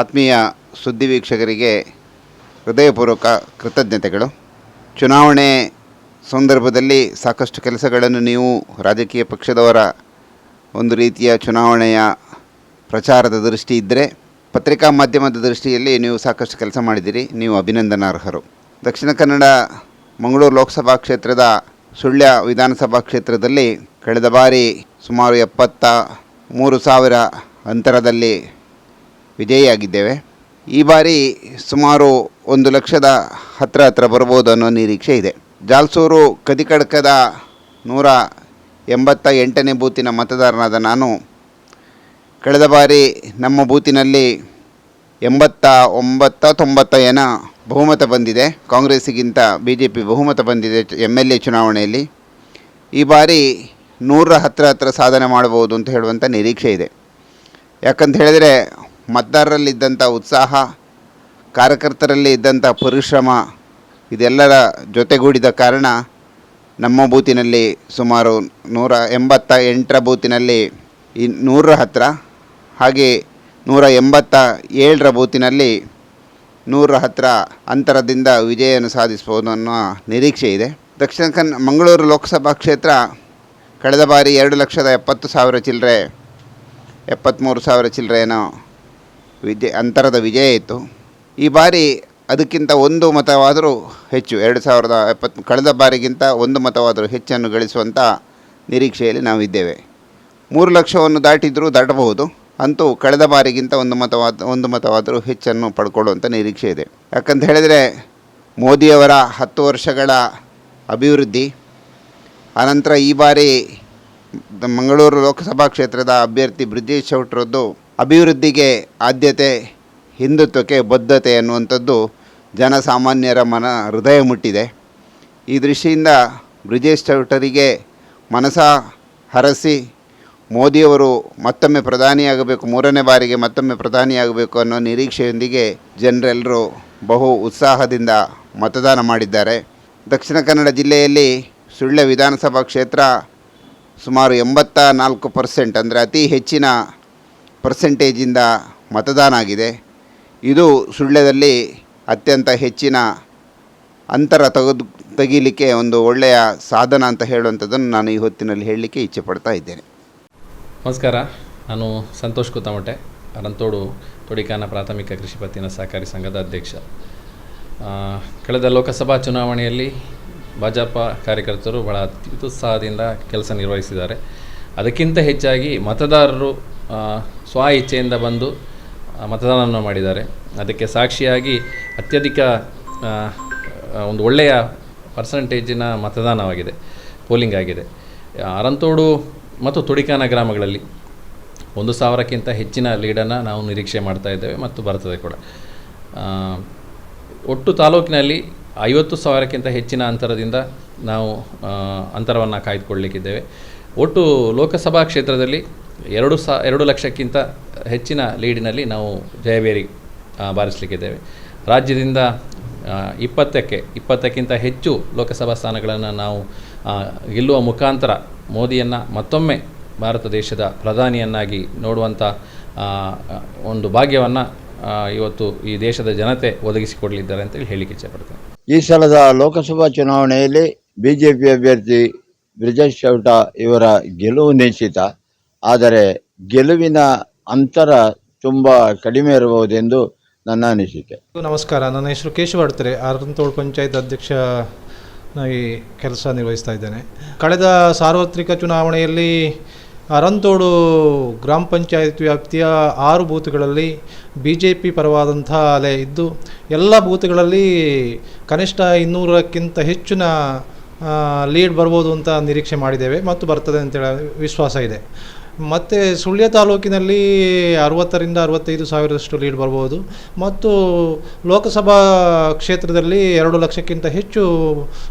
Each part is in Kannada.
ಆತ್ಮೀಯ ಸುದ್ದಿ ವೀಕ್ಷಕರಿಗೆ ಹೃದಯಪೂರ್ವಕ ಕೃತಜ್ಞತೆಗಳು. ಚುನಾವಣೆ ಸಂದರ್ಭದಲ್ಲಿ ಸಾಕಷ್ಟು ಕೆಲಸಗಳನ್ನು ನೀವು ರಾಜಕೀಯ ಪಕ್ಷದವರ ಒಂದು ರೀತಿಯ ಚುನಾವಣೆಯ ಪ್ರಚಾರದ ದೃಷ್ಟಿ ಇದ್ದರೆ, ಪತ್ರಿಕಾ ಮಾಧ್ಯಮದ ದೃಷ್ಟಿಯಲ್ಲಿ ನೀವು ಸಾಕಷ್ಟು ಕೆಲಸ ಮಾಡಿದ್ದೀರಿ. ನೀವು ಅಭಿನಂದನಾರ್ಹರು. ದಕ್ಷಿಣ ಕನ್ನಡ ಮಂಗಳೂರು ಲೋಕಸಭಾ ಕ್ಷೇತ್ರದ ಸುಳ್ಯ ವಿಧಾನಸಭಾ ಕ್ಷೇತ್ರದಲ್ಲಿ ಕಳೆದ ಬಾರಿ ಸುಮಾರು ಎಪ್ಪತ್ತ ಮೂರು ಸಾವಿರ ಅಂತರದಲ್ಲಿ ವಿಜಯಿಯಾಗಿದ್ದೇವೆ ಈ ಬಾರಿ ಸುಮಾರು ಒಂದು ಲಕ್ಷದ ಹತ್ತಿರ ಹತ್ತಿರ ಬರ್ಬೋದು ಅನ್ನೋ ನಿರೀಕ್ಷೆ ಇದೆ. ಜಾಲ್ಸೂರು ಕದಿಕಡ್ಕದ ನೂರ ಎಂಬತ್ತ ಎಂಟನೇ ಬೂತಿನ ಮತದಾರನಾದ ನಾನು ಕಳೆದ ಬಾರಿ ನಮ್ಮ ಬೂತಿನಲ್ಲಿ ಎಂಬತ್ತ ಒಂಬತ್ತ ತೊಂಬತ್ತ ಏನ ಬಹುಮತ ಬಂದಿದೆ. ಕಾಂಗ್ರೆಸ್ಸಿಗಿಂತ ಬಿ ಜೆ ಪಿ ಬಹುಮತ ಬಂದಿದೆ ಎಂ ಎಲ್ ಎ ಚುನಾವಣೆಯಲ್ಲಿ. ಈ ಬಾರಿ ನೂರ ಹತ್ತಿರ ಹತ್ತಿರ ಸಾಧನೆ ಮಾಡಬಹುದು ಅಂತ ಹೇಳುವಂಥ ನಿರೀಕ್ಷೆ ಇದೆ. ಯಾಕಂತ ಹೇಳಿದರೆ ಮತದಾರರಲ್ಲಿದ್ದಂಥ ಉತ್ಸಾಹ, ಕಾರ್ಯಕರ್ತರಲ್ಲಿ ಇದ್ದಂಥ ಪರಿಶ್ರಮ, ಇದೆಲ್ಲರ ಜೊತೆಗೂಡಿದ ಕಾರಣ ನಮ್ಮ ಬೂತಿನಲ್ಲಿ ಸುಮಾರು ನೂರ ಎಂಬತ್ತ ಎಂಟರ ಬೂತಿನಲ್ಲಿ ಈ ನೂರರ ಹತ್ತಿರ ಹಾಗೆ ನೂರ ಎಂಬತ್ತ ಏಳರ ಬೂತಿನಲ್ಲಿ ನೂರರ ಹತ್ತಿರ ಅಂತರದಿಂದ ವಿಜಯವನ್ನು ಸಾಧಿಸ್ಬೋದು ಅನ್ನೋ ನಿರೀಕ್ಷೆ ಇದೆ. ದಕ್ಷಿಣ ಕನ್ನ ಮಂಗಳೂರು ಲೋಕಸಭಾ ಕ್ಷೇತ್ರ ಕಳೆದ ಬಾರಿ ಎರಡು ಲಕ್ಷದ ಎಪ್ಪತ್ತು ಸಾವಿರ ಚಿಲ್ಲರೆ ಎಪ್ಪತ್ತ್ಮೂರು ಸಾವಿರ ಚಿಲ್ಲರೆ ಏನೋ ವಿಜಯ ಅಂತರದ ವಿಜಯ ಇತ್ತು. ಈ ಬಾರಿ ಅದಕ್ಕಿಂತ ಒಂದು ಮತವಾದರೂ ಹೆಚ್ಚು, ಎರಡು ಸಾವಿರದ ಎಪ್ಪತ್ತು, ಕಳೆದ ಬಾರಿಗಿಂತ ಒಂದು ಮತವಾದರೂ ಹೆಚ್ಚನ್ನು ಗಳಿಸುವಂಥ ನಿರೀಕ್ಷೆಯಲ್ಲಿ ನಾವಿದ್ದೇವೆ ಮೂರು ಲಕ್ಷವನ್ನು ದಾಟಿದರೂ ದಾಟಬಹುದು, ಅಂತೂ ಕಳೆದ ಬಾರಿಗಿಂತ ಒಂದು ಮತವಾದ, ಒಂದು ಮತವಾದರೂ ಹೆಚ್ಚನ್ನು ಪಡ್ಕೊಳ್ಳುವಂಥ ನಿರೀಕ್ಷೆ ಇದೆ. ಯಾಕಂತ ಹೇಳಿದರೆ, ಮೋದಿಯವರ ಹತ್ತು ವರ್ಷಗಳ ಅಭಿವೃದ್ಧಿ, ಆನಂತರ ಈ ಬಾರಿ ಮಂಗಳೂರು ಲೋಕಸಭಾ ಕ್ಷೇತ್ರದ ಅಭ್ಯರ್ಥಿ ಬ್ರಿಜೇಶ್ ಚೌಟ್ರದ್ದು ಅಭಿವೃದ್ಧಿಗೆ ಆದ್ಯತೆ, ಹಿಂದುತ್ವಕ್ಕೆ ಬದ್ಧತೆ ಅನ್ನುವಂಥದ್ದು ಜನಸಾಮಾನ್ಯರ ಮನ ಹೃದಯ ಮುಟ್ಟಿದೆ. ಈ ದೃಷ್ಟಿಯಿಂದ ಬ್ರಿಜೇಶ್ ಚೌಟರಿಗೆ ಮನಸ ಹರಸಿ ಮೋದಿಯವರು ಮತ್ತೊಮ್ಮೆ ಪ್ರಧಾನಿಯಾಗಬೇಕು, ಮೂರನೇ ಬಾರಿಗೆ ಮತ್ತೊಮ್ಮೆ ಪ್ರಧಾನಿಯಾಗಬೇಕು ಅನ್ನೋ ನಿರೀಕ್ಷೆಯೊಂದಿಗೆ ಜನರೆಲ್ಲರೂ ಬಹು ಉತ್ಸಾಹದಿಂದ ಮತದಾನ ಮಾಡಿದ್ದಾರೆ. ದಕ್ಷಿಣ ಕನ್ನಡ ಜಿಲ್ಲೆಯಲ್ಲಿ ಸುಳ್ಯ ವಿಧಾನಸಭಾ ಕ್ಷೇತ್ರ ಸುಮಾರು ಎಂಬತ್ತ ನಾಲ್ಕು ಪರ್ಸೆಂಟ್, ಅಂದರೆ ಅತಿ ಹೆಚ್ಚಿನ ಪರ್ಸೆಂಟೇಜಿಂದ ಮತದಾನ ಆಗಿದೆ ಇದು ಸುಳ್ಯದಲ್ಲಿ ಅತ್ಯಂತ ಹೆಚ್ಚಿನ ಅಂತರ ತೆಗೆದು, ತೆಗೀಲಿಕ್ಕೆ ಒಂದು ಒಳ್ಳೆಯ ಸಾಧನ ಅಂತ ಹೇಳುವಂಥದ್ದನ್ನು ನಾನು ಈ ಹೊತ್ತಿನಲ್ಲಿ ಹೇಳಲಿಕ್ಕೆ ಇಚ್ಛೆ ಪಡ್ತಾ ಇದ್ದೇನೆ. ನಮಸ್ಕಾರ. ನಾನು ಸಂತೋಷ್ ಕುತ್ತಮಟೆ ರಂತೋಡು ತೊಡಿಕಾನ ಪ್ರಾಥಮಿಕ ಕೃಷಿ ಪತ್ತಿನ ಸಹಕಾರಿ ಸಂಘದ ಅಧ್ಯಕ್ಷ. ಕಳೆದ ಲೋಕಸಭಾ ಚುನಾವಣೆಯಲ್ಲಿ ಭಾಜಪ ಕಾರ್ಯಕರ್ತರು ಬಹಳ ಅತ್ಯುತ್ಸಾಹದಿಂದ ಕೆಲಸ ನಿರ್ವಹಿಸಿದ್ದಾರೆ. ಅದಕ್ಕಿಂತ ಹೆಚ್ಚಾಗಿ ಮತದಾರರು ಸ್ವ ಇಚ್ಛೆಯಿಂದ ಬಂದು ಮತದಾನವನ್ನು ಮಾಡಿದ್ದಾರೆ. ಅದಕ್ಕೆ ಸಾಕ್ಷಿಯಾಗಿ ಅತ್ಯಧಿಕ ಒಂದು ಒಳ್ಳೆಯ ಪರ್ಸಂಟೇಜಿನ ಮತದಾನವಾಗಿದೆ ಪೋಲಿಂಗ್ ಆಗಿದೆ. ಅರಂತೋಡು ಮತ್ತು ತುಡಿಕಾನ ಗ್ರಾಮಗಳಲ್ಲಿ ಒಂದು ಸಾವಿರಕ್ಕಿಂತ ಹೆಚ್ಚಿನ ಲೀಡನ್ನು ನಾವು ನಿರೀಕ್ಷೆ ಮಾಡ್ತಾ ಇದ್ದೇವೆ ಮತ್ತು ಬರ್ತದೆ ಕೂಡ. ಒಟ್ಟು ತಾಲೂಕಿನಲ್ಲಿ ಐವತ್ತು ಸಾವಿರಕ್ಕಿಂತ ಹೆಚ್ಚಿನ ಅಂತರದಿಂದ ನಾವು ಅಂತರವನ್ನು ಕಾಯ್ದುಕೊಳ್ಳಲಿಕ್ಕಿದ್ದೇವೆ ಒಟ್ಟು ಲೋಕಸಭಾ ಕ್ಷೇತ್ರದಲ್ಲಿ ಎರಡು ಸಾ ಎರಡು ಲಕ್ಷಕ್ಕಿಂತ ಹೆಚ್ಚಿನ ಲೀಡಿನಲ್ಲಿ ನಾವು ಜಯಬೇರಿ ಆ, ಬಾರಿಸಲಿಕ್ಕಿದ್ದೇವೆ. ರಾಜ್ಯದಿಂದ ಇಪ್ಪತ್ತಕ್ಕೆ ಇಪ್ಪತ್ತಕ್ಕಿಂತ ಹೆಚ್ಚು ಲೋಕಸಭಾ ಸ್ಥಾನಗಳನ್ನು ನಾವು ಗೆಲ್ಲುವ ಮುಖಾಂತರ ಮೋದಿಯನ್ನು ಮತ್ತೊಮ್ಮೆ ಭಾರತ ದೇಶದ ಪ್ರಧಾನಿಯನ್ನಾಗಿ ನೋಡುವಂಥ ಒಂದು ಭಾಗ್ಯವನ್ನು ಇವತ್ತು ಈ ದೇಶದ ಜನತೆ ಒದಗಿಸಿಕೊಡಲಿದ್ದಾರೆ ಅಂತೇಳಿ ಹೇಳಿಕೆ ಇಚ್ಛೆಪಡ್ತೇನೆ. ಈ ಸಲದ ಲೋಕಸಭಾ ಚುನಾವಣೆಯಲ್ಲಿ ಬಿಜೆಪಿ ಅಭ್ಯರ್ಥಿ ಬ್ರಿಜೇಶ್ ಚೌಟ ಇವರ ಗೆಲುವು ನಿಶ್ಚಿತ ಆದರೆ ಗೆಲುವಿನ ಅಂತರ ತುಂಬ ಕಡಿಮೆ ಇರಬಹುದೆಂದು ನನ್ನ ಅನಿಸಿಕೆ. ನಮಸ್ಕಾರ. ನನ್ನ ಹೆಸರು ಕೇಶವ ಅಡ್ತರೆ. ಅರಂತೋಳ್ ಪಂಚಾಯತ್ ಅಧ್ಯಕ್ಷ ಈ ಕೆಲಸ ನಿರ್ವಹಿಸ್ತಾ ಇದ್ದೇನೆ. ಕಳೆದ ಸಾರ್ವತ್ರಿಕ ಚುನಾವಣೆಯಲ್ಲಿ ಅರಂತೋಡು ಗ್ರಾಮ ಪಂಚಾಯತ್ ವ್ಯಾಪ್ತಿಯ ಆರು ಬೂತ್ಗಳಲ್ಲಿ ಬಿ ಜೆ ಪಿ ಪರವಾದಂಥ ಅಲೆ ಇದ್ದು, ಎಲ್ಲ ಬೂತ್ಗಳಲ್ಲಿ ಕನಿಷ್ಠ ಇನ್ನೂರಕ್ಕಿಂತ ಹೆಚ್ಚಿನ ಲೀಡ್ ಬರ್ಬೋದು ಅಂತ ನಿರೀಕ್ಷೆ ಮಾಡಿದ್ದೇವೆ. ಮತ್ತು ಬರ್ತದೆ ಅಂತೇಳಿ ವಿಶ್ವಾಸ ಇದೆ. ಮತ್ತು ಸುಳ್ಯ ತಾಲೂಕಿನಲ್ಲಿ ಅರವತ್ತರಿಂದ ಅರವತ್ತೈದು ಸಾವಿರದಷ್ಟು ಲೀಡ್ ಬರ್ಬೋದು. ಮತ್ತು ಲೋಕಸಭಾ ಕ್ಷೇತ್ರದಲ್ಲಿ ಎರಡು ಲಕ್ಷಕ್ಕಿಂತ ಹೆಚ್ಚು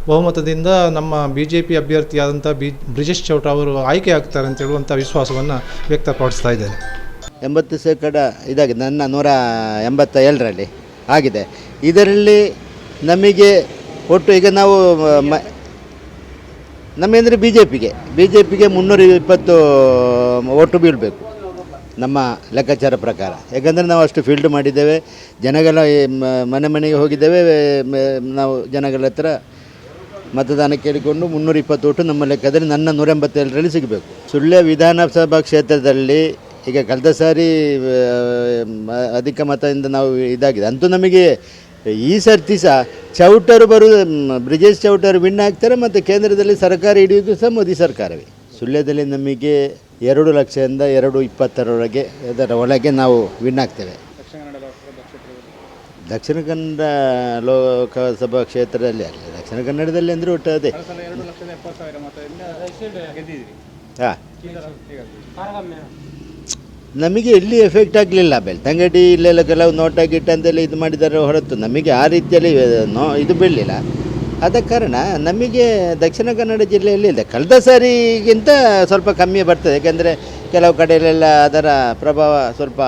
ಬಹುಮತದಿಂದ ನಮ್ಮ ಬಿ ಜೆ ಪಿ ಅಭ್ಯರ್ಥಿಯಾದಂಥ ಬಿ ಬ್ರಿಜೇಶ್ ಚೌಟ ಅವರು ಆಯ್ಕೆ ಆಗ್ತಾರೆ ಅಂತ ಹೇಳುವಂಥ ವಿಶ್ವಾಸವನ್ನು ವ್ಯಕ್ತಪಡಿಸ್ತಾ ಇದ್ದೇನೆ ಎಂಬತ್ತು ಶೇಕಡ ಇದಾಗಿದೆ. ನನ್ನ ನೂರ ಎಂಬತ್ತ ಏಳರಲ್ಲಿ ಆಗಿದೆ. ಇದರಲ್ಲಿ ನಮಗೆ ಒಟ್ಟು ಈಗ ನಾವು ನಮಗೆ ಅಂದರೆ ಬಿ ಜೆ ಪಿಗೆ ಬಿ ಜೆ ಪಿಗೆ ಮುನ್ನೂರ ಇಪ್ಪತ್ತು ಓಟು ಬೀಳಬೇಕು ನಮ್ಮ ಲೆಕ್ಕಾಚಾರ ಪ್ರಕಾರ. ಯಾಕಂದರೆ ನಾವು ಅಷ್ಟು ಫೀಲ್ಡ್ ಮಾಡಿದ್ದೇವೆ. ಜನಗಳ ಮನೆ ಮನೆಗೆ ಹೋಗಿದ್ದೇವೆ. ನಾವು ಜನಗಳ ಹತ್ರ ಮತದಾನ ಕೇಳಿಕೊಂಡು ಮುನ್ನೂರ ಇಪ್ಪತ್ತು ಓಟು ನಮ್ಮ ಲೆಕ್ಕದಲ್ಲಿ ನನ್ನ ನೂರ ಎಂಬತ್ತೇಳರಲ್ಲಿ ಸಿಗಬೇಕು. ಸುಳ್ಯ ವಿಧಾನಸಭಾ ಕ್ಷೇತ್ರದಲ್ಲಿ ಈಗ ಕಳೆದ ಸಾರಿ ಅಧಿಕ ಮತದಿಂದ ನಾವು ಇದಾಗಿದೆ. ಅಂತೂ ನಮಗೆ ಈ ಸರ್ತಿ ಸಹ ಚೌಟರು ಬರುವುದು ಬ್ರಿಜೇಶ್ ಚೌಟರು ವಿನ್ ಆಗ್ತಾರೆ ಮತ್ತು ಕೇಂದ್ರದಲ್ಲಿ ಸರ್ಕಾರ ಹಿಡಿಯೋದು ಸಹ ಮೋದಿ ಸರ್ಕಾರವೇ. ಸುಳ್ಯದಲ್ಲಿ ನಮಗೆ ಎರಡು ಲಕ್ಷದಿಂದ ಎರಡು ಇಪ್ಪತ್ತರೊಳಗೆ ಅದರ ಒಳಗೆ ನಾವು ವಿನ್ ಆಗ್ತೇವೆ. ದಕ್ಷಿಣ ಕನ್ನಡ ಲೋಕಸಭಾ ಕ್ಷೇತ್ರದಲ್ಲಿ ಅಲ್ಲ ದಕ್ಷಿಣ ಕನ್ನಡದಲ್ಲಿ ಅಂದರೆ ಒಟ್ಟು ಅದೇ. ಹಾಂ. ನಮಗೆ ಇಲ್ಲಿ ಎಫೆಕ್ಟ್ ಆಗಲಿಲ್ಲ ಬೆಳ್ತಂಗಡಿ ಇಲ್ಲೆಲ್ಲ ಕೆಲವು ನೋಟ ಗಿಟ್ಟ ಅಂತೆಲ್ಲ ಇದು ಮಾಡಿದ್ದಾರೆ ಹೊರತು ನಮಗೆ ಆ ರೀತಿಯಲ್ಲಿ ನೋ ಇದು ಬೀಳಲಿಲ್ಲ. ಆದ ಕಾರಣ ನಮಗೆ ದಕ್ಷಿಣ ಕನ್ನಡ ಜಿಲ್ಲೆಯಲ್ಲಿ ಇದೆ. ಕಳೆದ ಸಾರಿಗಿಂತ ಸ್ವಲ್ಪ ಕಮ್ಮಿ ಬರ್ತದೆ. ಯಾಕೆಂದರೆ ಕೆಲವು ಕಡೆಯಲ್ಲೆಲ್ಲ ಅದರ ಪ್ರಭಾವ ಸ್ವಲ್ಪ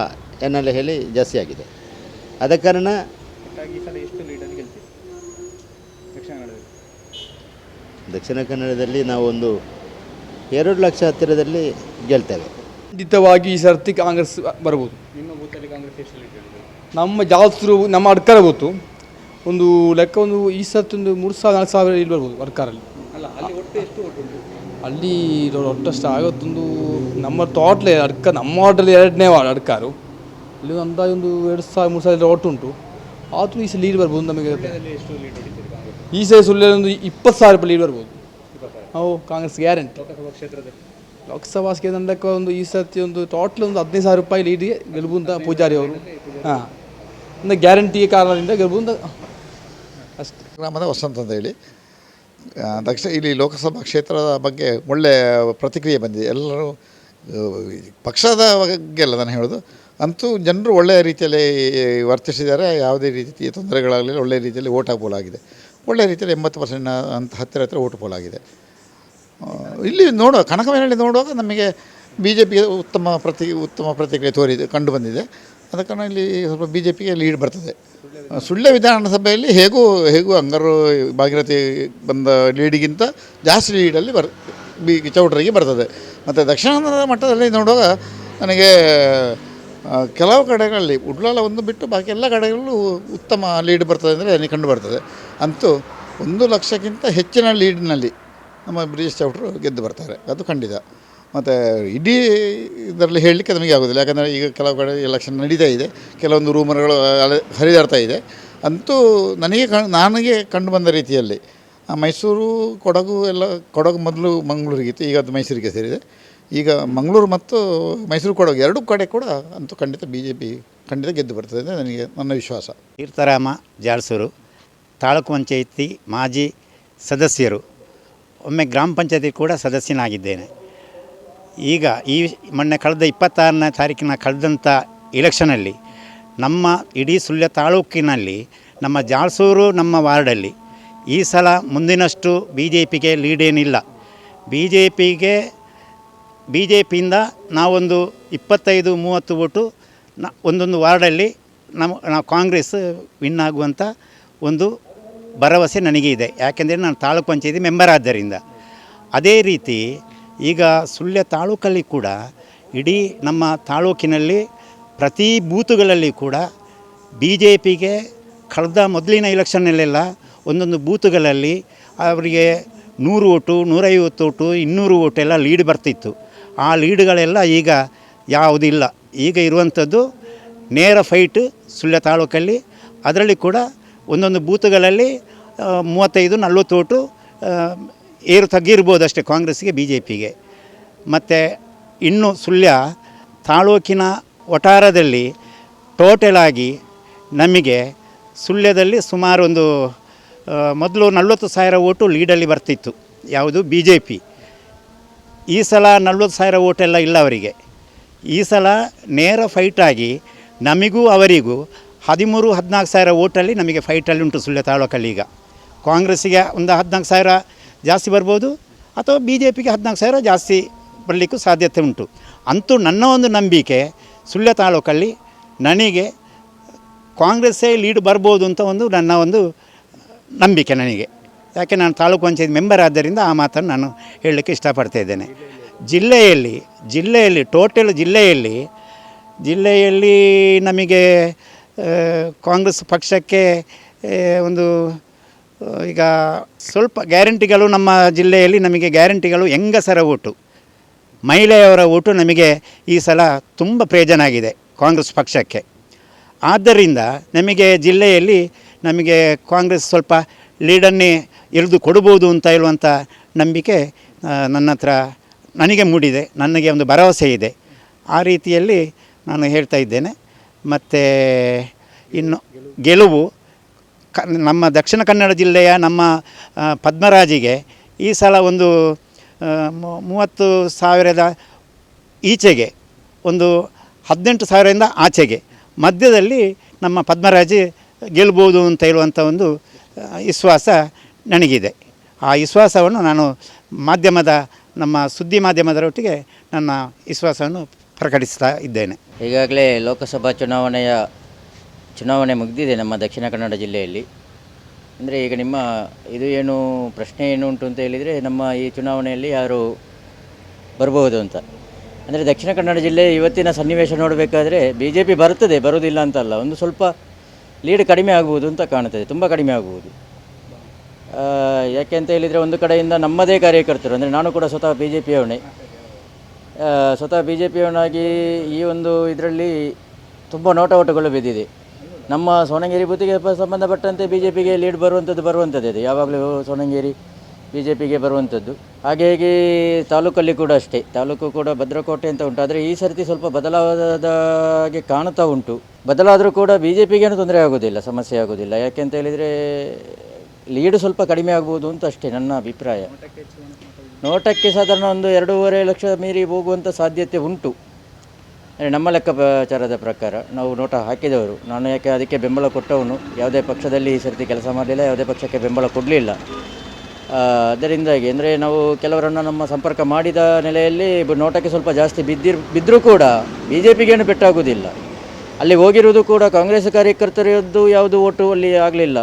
ಏನೆಲ್ಲ ಹೇಳಿ ಜಾಸ್ತಿ ಆಗಿದೆ. ಆದ ಕಾರಣ ದಕ್ಷಿಣ ಕನ್ನಡದಲ್ಲಿ. ನಾವು ಒಂದು ಎರಡು ಲಕ್ಷ ಹತ್ತಿರದಲ್ಲಿ ಗೆಲ್ತೇವೆ. ಖಂಡಿತವಾಗಿ ಈ ಸರ್ತಿ ಕಾಂಗ್ರೆಸ್ ಬರ್ಬೋದು. ನಮ್ಮ ಜಾಸ್ತಿ ನಮ್ಮ ಅಡ್ಕಾರ ಗೊತ್ತು. ಒಂದು ಲೆಕ್ಕ ಒಂದು ಈ ಸರ್ತಿ ಒಂದು ಮೂರು ಸಾವಿರ ನಾಲ್ಕು ಸಾವಿರ ಇಲ್ಲಿ ಬರ್ಬೋದು ಅಡ್ಕಾರಲ್ಲಿ. ಅಲ್ಲಿ ಒಟ್ಟಷ್ಟು ಆಗತ್ತೊಂದು ನಮ್ಮ ಟೋಟ್ಲ್ ಅಡ್ಕ ನಮ್ಮ ವಾರ್ಡಲ್ಲಿ ಎರಡನೇ ವಾರ್ಡ್ ಅಡ್ಕಾರು. ಅಲ್ಲಿ ಒಂದು ಅಂದಾಜು ಒಂದು ಎರಡು ಸಾವಿರ ಮೂರು ಸಾವಿರ ಒಟ್ಟು ಉಂಟು. ಆದರೂ ಈ ಸಲ ಲೀಡ್ ಬರ್ಬೋದು ನಮಗೆ ಈ ಸಲ ಸುಳ್ಳು ಒಂದು ಇಪ್ಪತ್ತು ಸಾವಿರ ರೂಪಾಯಿ ಲೀಡ್ ಬರ್ಬೋದು. ನಾವು ಕಾಂಗ್ರೆಸ್ ಗ್ಯಾರಂಟಿ. ಲೋಕಸಭಾ ಕ್ಷೇತ್ರಕ್ಕೆ ಒಂದು ಈ ಸರ್ತಿ ಒಂದು ಟೋಟಲ್ ಒಂದು ಹದಿನೈದು ಸಾವಿರ ರೂಪಾಯಿ ಲೀಡಿಗೆ ಅಂತ ಪೂಜಾರಿ ಅವರು. ಹಾಂ. ಒಂದು ಗ್ಯಾರಂಟಿ ಕಾರಣದಿಂದ ಗೆಲುವು ಅಷ್ಟು. ಗ್ರಾಮದ ವಸಂತ ಅಂತ ಹೇಳಿ. ದಕ್ಷಿಣ ಇಲ್ಲಿ ಲೋಕಸಭಾ ಕ್ಷೇತ್ರದ ಬಗ್ಗೆ ಒಳ್ಳೆಯ ಪ್ರತಿಕ್ರಿಯೆ ಬಂದಿದೆ. ಎಲ್ಲರೂ ಪಕ್ಷದ ಬಗ್ಗೆ ಅಲ್ಲ ನಾನು ಹೇಳೋದು. ಅಂತೂ ಜನರು ಒಳ್ಳೆಯ ರೀತಿಯಲ್ಲಿ ವರ್ತಿಸಿದ್ದಾರೆ. ಯಾವುದೇ ರೀತಿಯ ತೊಂದರೆಗಳಾಗಲಿಲ್ಲ ಒಳ್ಳೆಯ ರೀತಿಯಲ್ಲಿ ಓಟ್ ಹಾಕಬಹುದಾಗಿದೆ ಒಳ್ಳೆಯ ರೀತಿಯಲ್ಲಿ ಎಂಬತ್ತು ಪರ್ಸೆಂಟ್ ಅಂತ ಹತ್ತಿರ ಹತ್ತಿರ ಓಟ್ ಪೋಲಾಗಿದೆ ಇಲ್ಲಿ ನೋಡುವ ಕನಕಮೇನಲ್ಲಿ ನೋಡುವಾಗ ನಮಗೆ ಬಿ ಜೆ ಪಿಗೆ ಉತ್ತಮ ಪ್ರತಿ, ಉತ್ತಮ ಪ್ರತಿಕ್ರಿಯೆ ತೋರಿದೆ, ಕಂಡು ಬಂದಿದೆ. ಆದ ಇಲ್ಲಿ ಸ್ವಲ್ಪ ಬಿ ಜೆ ಪಿಗೆ ಲೀಡ್ ಬರ್ತದೆ. ಸುಳ್ಯ ವಿಧಾನಸಭೆಯಲ್ಲಿ ಹೇಗೂ ಹೇಗೂ ಅಂಗರು, ಭಾಗೀರಥಿ ಬಂದ ಲೀಡಿಗಿಂತ ಜಾಸ್ತಿ ಲೀಡಲ್ಲಿ ಬರ್, ಬಿ, ಚೌಡ್ರಿಗೆ ಬರ್ತದೆ. ಮತ್ತು ದಕ್ಷಿಣ ಕನ್ನಡ ಮಟ್ಟದಲ್ಲಿ ನೋಡುವಾಗ ನನಗೆ ಕೆಲವು ಕಡೆಗಳಲ್ಲಿ ಉಡ್ಲಾಲ ಒಂದು ಬಿಟ್ಟು ಬಾಕಿ ಎಲ್ಲ ಕಡೆಗಳಲ್ಲೂ ಉತ್ತಮ ಲೀಡ್ ಬರ್ತದೆ ಅಂದರೆ ನನಗೆ ಕಂಡು ಬರ್ತದೆ. ಅಂತೂ ಒಂದು ಲಕ್ಷಕ್ಕಿಂತ ಹೆಚ್ಚಿನ ಲೀಡ್ನಲ್ಲಿ ನಮ್ಮ ಬ್ರಿಟಿಷ್ ಚೌಟ್ರು ಗೆದ್ದು ಬರ್ತಾರೆ. ಅದು ಖಂಡಿತ. ಮತ್ತು ಇಡೀ ಇದರಲ್ಲಿ ಹೇಳಲಿಕ್ಕೆ ನಮಗೆ ಆಗೋದಿಲ್ಲ. ಯಾಕಂದರೆ ಈಗ ಕೆಲವು ಕಡೆ ಎಲೆಕ್ಷನ್ ನಡೀತಾ ಇದೆ. ಕೆಲವೊಂದು ರೂಮರ್ಗಳು ಅಲೆ ಹರಿದಾಡ್ತಾ ಇದೆ. ಅಂತೂ ನನಗೆ ಕಣ್ ನನಗೆ ಕಂಡು ಬಂದ ರೀತಿಯಲ್ಲಿ ಮೈಸೂರು, ಕೊಡಗು ಎಲ್ಲ, ಕೊಡಗು ಮೊದಲು ಮಂಗಳೂರಿಗಿತ್ತು ಈಗ ಅದು ಮೈಸೂರಿಗೆ ಸೇರಿದೆ. ಈಗ ಮಂಗಳೂರು ಮತ್ತು ಮೈಸೂರು, ಕೊಡಗು ಎರಡೂ ಕಡೆ ಕೂಡ ಅಂತೂ ಖಂಡಿತ ಬಿ ಜೆ ಪಿ ಖಂಡಿತ ಗೆದ್ದು ಬರ್ತದೆ ಅಂತ ನನಗೆ, ನನ್ನ ವಿಶ್ವಾಸ. ತೀರ್ಥರಾಮ ಜಾಳಸೂರು ತಾಲೂಕು ಪಂಚಾಯಿತಿ ಮಾಜಿ ಸದಸ್ಯರು ಒಮ್ಮೆ ಗ್ರಾಮ ಪಂಚಾಯತಿ ಕೂಡ ಸದಸ್ಯನಾಗಿದ್ದೇನೆ. ಈಗ ಈ ಮೊನ್ನೆ ಕಳೆದ ಇಪ್ಪತ್ತಾರನೇ ತಾರೀಕಿನ ಕಳೆದಂಥ ಇಲೆಕ್ಷನಲ್ಲಿ ನಮ್ಮ ಇಡೀ ಸುಳ್ಯ ತಾಲೂಕಿನಲ್ಲಿ, ನಮ್ಮ ಜಾಳ್ಸೂರು ನಮ್ಮ ವಾರ್ಡಲ್ಲಿ ಈ ಸಲ ಮುಂದಿನಷ್ಟು ಬಿ ಜೆ ಪಿಗೆ ಲೀಡ್ ಏನಿಲ್ಲ. ಬಿ ಜೆ ಪಿಗೆ ಬಿ ಜೆ ಪಿಯಿಂದ ನಾವೊಂದು ಇಪ್ಪತ್ತೈದು, ಮೂವತ್ತು ಓಟು ನ, ಒಂದೊಂದು ವಾರ್ಡಲ್ಲಿ ನಮ್ಮ ನಾವು ಕಾಂಗ್ರೆಸ್ ವಿನ್ ಆಗುವಂಥ ಒಂದು ಭರವಸೆ ನನಗೆ ಇದೆ. ಯಾಕೆಂದರೆ ನಾನು ತಾಲೂಕು ಪಂಚಾಯತಿ ಮೆಂಬರ್ ಆದ್ದರಿಂದ. ಅದೇ ರೀತಿ ಈಗ ಸುಳ್ಯ ತಾಲೂಕಲ್ಲಿ ಕೂಡ ಇಡೀ ನಮ್ಮ ತಾಲೂಕಿನಲ್ಲಿ ಪ್ರತಿ ಬೂತುಗಳಲ್ಲಿ ಕೂಡ ಬಿ ಜೆ ಪಿಗೆ ಕಳೆದ ಮೊದಲಿನ ಇಲೆಕ್ಷನ್ನಲ್ಲೆಲ್ಲ ಒಂದೊಂದು ಬೂತುಗಳಲ್ಲಿ ಅವರಿಗೆ ನೂರು ಓಟು, ನೂರೈವತ್ತು ಓಟು, ಇನ್ನೂರು ಓಟು ಎಲ್ಲ ಲೀಡ್ ಬರ್ತಿತ್ತು. ಆ ಲೀಡ್ಗಳೆಲ್ಲ ಈಗ ಯಾವುದಿಲ್ಲ. ಈಗ ಇರುವಂಥದ್ದು ನೇರ ಫೈಟ್ ಸುಳ್ಯ ತಾಲೂಕಲ್ಲಿ. ಅದರಲ್ಲಿ ಕೂಡ ಒಂದೊಂದು ಬೂತ್ಗಳಲ್ಲಿ ಮೂವತ್ತೈದು ನಲ್ವತ್ತು ಓಟು ಏರು ತಗ್ಗಿರ್ಬೋದು ಅಷ್ಟೇ ಕಾಂಗ್ರೆಸ್ಗೆ ಬಿ ಜೆ ಪಿಗೆ ಮತ್ತು ಇನ್ನು ಸುಳ್ಯ, ತಾಲೂಕಿನ ವಠಾರದಲ್ಲಿ ಟೋಟಲ್ ಆಗಿ ನಮಗೆ ಸುಳ್ಯದಲ್ಲಿ ಸುಮಾರು ಒಂದು ಮೊದಲು ನಲ್ವತ್ತು ಸಾವಿರ ಓಟು ಲೀಡಲ್ಲಿ ಬರ್ತಿತ್ತು. ಯಾವುದು? ಬಿ ಜೆ ಪಿ ಈ ಸಲ ನಲ್ವತ್ತು ಸಾವಿರ ಓಟೆಲ್ಲ ಇಲ್ಲ ಅವರಿಗೆ. ಈ ಸಲ ನೇರ ಫೈಟಾಗಿ ನಮಗೂ ಅವರಿಗೂ ಹದಿಮೂರು, ಹದಿನಾಲ್ಕು ಸಾವಿರ ಓಟಲ್ಲಿ ನಮಗೆ ಫೈಟಲ್ಲಿ ಉಂಟು ಸುಳ್ಯ ತಾಲೂಕಲ್ಲಿ ಈಗ. ಕಾಂಗ್ರೆಸ್ಸಿಗೆ ಒಂದು ಹದಿನಾಲ್ಕು ಸಾವಿರ ಜಾಸ್ತಿ ಬರ್ಬೋದು, ಅಥವಾ ಬಿ ಜೆ ಪಿಗೆ ಹದಿನಾಲ್ಕು ಸಾವಿರ ಜಾಸ್ತಿ ಬರಲಿಕ್ಕೂ ಸಾಧ್ಯತೆ ಉಂಟು. ಅಂತೂ ನನ್ನ ಒಂದು ನಂಬಿಕೆ ಸುಳ್ಯ ತಾಲೂಕಲ್ಲಿ ನನಗೆ ಕಾಂಗ್ರೆಸ್ಸೇ ಲೀಡ್ ಬರ್ಬೋದು ಅಂತ ಒಂದು ನನ್ನ ಒಂದು ನಂಬಿಕೆ ನನಗೆ. ಯಾಕೆ ನಾನು ತಾಲೂಕು ಪಂಚಾಯತ್ ಮೆಂಬರ್ ಆದ್ದರಿಂದ ಆ ಮಾತನ್ನು ನಾನು ಹೇಳಲಿಕ್ಕೆ ಇಷ್ಟಪಡ್ತಾ ಇದ್ದೇನೆ. ಜಿಲ್ಲೆಯಲ್ಲಿ ಜಿಲ್ಲೆಯಲ್ಲಿ, ಟೋಟಲ್ ಜಿಲ್ಲೆಯಲ್ಲಿ ಜಿಲ್ಲೆಯಲ್ಲಿ ನಮಗೆ ಕಾಂಗ್ರೆಸ್ ಪಕ್ಷಕ್ಕೆ ಒಂದು ಈಗ ಸ್ವಲ್ಪ ಗ್ಯಾರಂಟಿಗಳು ನಮ್ಮ ಜಿಲ್ಲೆಯಲ್ಲಿ ನಮಗೆ ಗ್ಯಾರಂಟಿಗಳು ಹೆಂಗಸರ ಓಟು. ಮಹಿಳೆಯವರ ಓಟು ನಮಗೆ ಈ ಸಲ ತುಂಬ ಪ್ರಯೋಜನ ಆಗಿದೆ ಕಾಂಗ್ರೆಸ್ ಪಕ್ಷಕ್ಕೆ. ಆದ್ದರಿಂದ ನಮಗೆ ಜಿಲ್ಲೆಯಲ್ಲಿ ನಮಗೆ ಕಾಂಗ್ರೆಸ್ ಸ್ವಲ್ಪ ಲೀಡನ್ನೇ ಎಳೆದು ಕೊಡ್ಬೋದು ಅಂತ ಹೇಳುವಂಥ ನಂಬಿಕೆ ನನ್ನ ಹತ್ರ ನನಗೆ ಮೂಡಿದೆ, ನನಗೆ ಒಂದು ಭರವಸೆ ಇದೆ. ಆ ರೀತಿಯಲ್ಲಿ ನಾನು ಹೇಳ್ತಾ ಇದ್ದೇನೆ. ಮತ್ತು ಇನ್ನು ಗೆಲುವು, ಕ, ನಮ್ಮ ದಕ್ಷಿಣ ಕನ್ನಡ ಜಿಲ್ಲೆಯ ನಮ್ಮ ಪದ್ಮರಾಜಿಗೆ ಈ ಸಲ ಒಂದು ಮೂವತ್ತು ಸಾವಿರದ ಈಚೆಗೆ, ಒಂದು ಹದಿನೆಂಟು ಸಾವಿರದಿಂದ ಆಚೆಗೆ, ಮಧ್ಯದಲ್ಲಿ ನಮ್ಮ ಪದ್ಮರಾಜಿ ಗೆಲ್ಬೋದು ಅಂತ ಹೇಳುವಂಥ ಒಂದು ವಿಶ್ವಾಸ ನನಗಿದೆ. ಆ ವಿಶ್ವಾಸವನ್ನು ನಾನು ಮಾಧ್ಯಮದ, ನಮ್ಮ ಸುದ್ದಿ ಮಾಧ್ಯಮದರೊಟ್ಟಿಗೆ ನನ್ನ ವಿಶ್ವಾಸವನ್ನು ಪ್ರಕಟಿಸ್ತಾ ಇದ್ದೇನೆ. ಈಗಾಗಲೇ ಲೋಕಸಭಾ ಚುನಾವಣೆಯ ಚುನಾವಣೆ ಮುಗಿದಿದೆ ನಮ್ಮ ದಕ್ಷಿಣ ಕನ್ನಡ ಜಿಲ್ಲೆಯಲ್ಲಿ. ಅಂದರೆ ಈಗ ನಿಮ್ಮ ಇದು ಏನು, ಪ್ರಶ್ನೆ ಏನು ಉಂಟು ಅಂತ ಹೇಳಿದರೆ ನಮ್ಮ ಈ ಚುನಾವಣೆಯಲ್ಲಿ ಯಾರು ಬರಬಹುದು ಅಂತ. ಅಂದರೆ ದಕ್ಷಿಣ ಕನ್ನಡ ಜಿಲ್ಲೆ ಇವತ್ತಿನ ಸನ್ನಿವೇಶ ನೋಡಬೇಕಾದ್ರೆ ಬಿ ಜೆ ಪಿ ಬರ್ತದೆ ಬರುವುದಿಲ್ಲ ಅಂತಲ್ಲ. ಒಂದು ಸ್ವಲ್ಪ ಲೀಡ್ ಕಡಿಮೆ ಆಗ್ಬೋದು ಅಂತ ಕಾಣುತ್ತದೆ, ತುಂಬ ಕಡಿಮೆ ಆಗ್ಬೋದು. ಯಾಕೆ ಅಂತ ಹೇಳಿದರೆ ಒಂದು ಕಡೆಯಿಂದ ನಮ್ಮದೇ ಕಾರ್ಯಕರ್ತರು, ಅಂದರೆ ನಾನು ಕೂಡ ಸ್ವತಃ ಬಿ ಜೆ ಪಿಯವನೇ ಸ್ವತಃ ಬಿ ಜೆ ಪಿಯವನಾಗಿ ಈ ಒಂದು ಇದರಲ್ಲಿ ತುಂಬ ನೋಟವಟಗಳು ಬಿದ್ದಿದೆ. ನಮ್ಮ ಸೋನಂಗೇರಿ ಬೂತಿಗೆ ಸಂಬಂಧಪಟ್ಟಂತೆ ಬಿ ಜೆ ಪಿಗೆ ಲೀಡ್ ಬರುವಂಥದ್ದು ಬರುವಂಥದ್ದು ಇದೆ. ಯಾವಾಗಲೂ ಸೋನಂಗೇರಿ ಬಿ ಜೆ ಪಿಗೆ ಬರುವಂಥದ್ದು ಹಾಗಾಗಿ ತಾಲೂಕಲ್ಲಿ ಕೂಡ ಅಷ್ಟೇ. ತಾಲೂಕು ಕೂಡ ಭದ್ರಕೋಟೆ ಅಂತ ಉಂಟು. ಆದರೆ ಈ ಸರ್ತಿ ಸ್ವಲ್ಪ ಬದಲಾದ ಹಾಗೆ ಕಾಣ್ತಾ ಉಂಟು. ಬದಲಾದರೂ ಕೂಡ ಬಿ ಜೆ ಪಿಗೇನು ತೊಂದರೆ ಆಗೋದಿಲ್ಲ, ಸಮಸ್ಯೆ ಆಗೋದಿಲ್ಲ. ಯಾಕೆ ಅಂತ ಹೇಳಿದರೆ ಲೀಡು ಸ್ವಲ್ಪ ಕಡಿಮೆ ಆಗ್ಬೋದು ಅಂತ ಅಷ್ಟೇ ನನ್ನ ಅಭಿಪ್ರಾಯ. ನೋಟಕ್ಕೆ ಸಾಧಾರಣ ಒಂದು ಎರಡೂವರೆ ಲಕ್ಷ ಮೀರಿ ಹೋಗುವಂಥ ಸಾಧ್ಯತೆ ಉಂಟು. ಅಂದರೆ ನಮ್ಮ ಲೆಕ್ಕಾಚಾರದ ಪ್ರಕಾರ ನಾವು ನೋಟ ಹಾಕಿದವರು. ನಾನು ಯಾಕೆ ಅದಕ್ಕೆ ಬೆಂಬಲ ಕೊಟ್ಟವನು? ಯಾವುದೇ ಪಕ್ಷದಲ್ಲಿ ಈ ಸರ್ತಿ ಕೆಲಸ ಮಾಡಲಿಲ್ಲ, ಯಾವುದೇ ಪಕ್ಷಕ್ಕೆ ಬೆಂಬಲ ಕೊಡಲಿಲ್ಲ. ಅದರಿಂದಾಗಿ ಅಂದರೆ ನಾವು ಕೆಲವರನ್ನು ನಮ್ಮ ಸಂಪರ್ಕ ಮಾಡಿದ ನೆಲೆಯಲ್ಲಿ ನೋಟಕ್ಕೆ ಸ್ವಲ್ಪ ಜಾಸ್ತಿ ಬಿದ್ದಿರ್ ಬಿದ್ದರೂ ಕೂಡ ಬಿ ಜೆ ಪಿಗೇನು ಪೆಟ್ಟಾಗುವುದಿಲ್ಲ ಅಲ್ಲಿ ಹೋಗಿರುವುದು ಕೂಡ ಕಾಂಗ್ರೆಸ್ ಕಾರ್ಯಕರ್ತರದ್ದು ಯಾವುದು ಓಟು ಅಲ್ಲಿ ಆಗಲಿಲ್ಲ.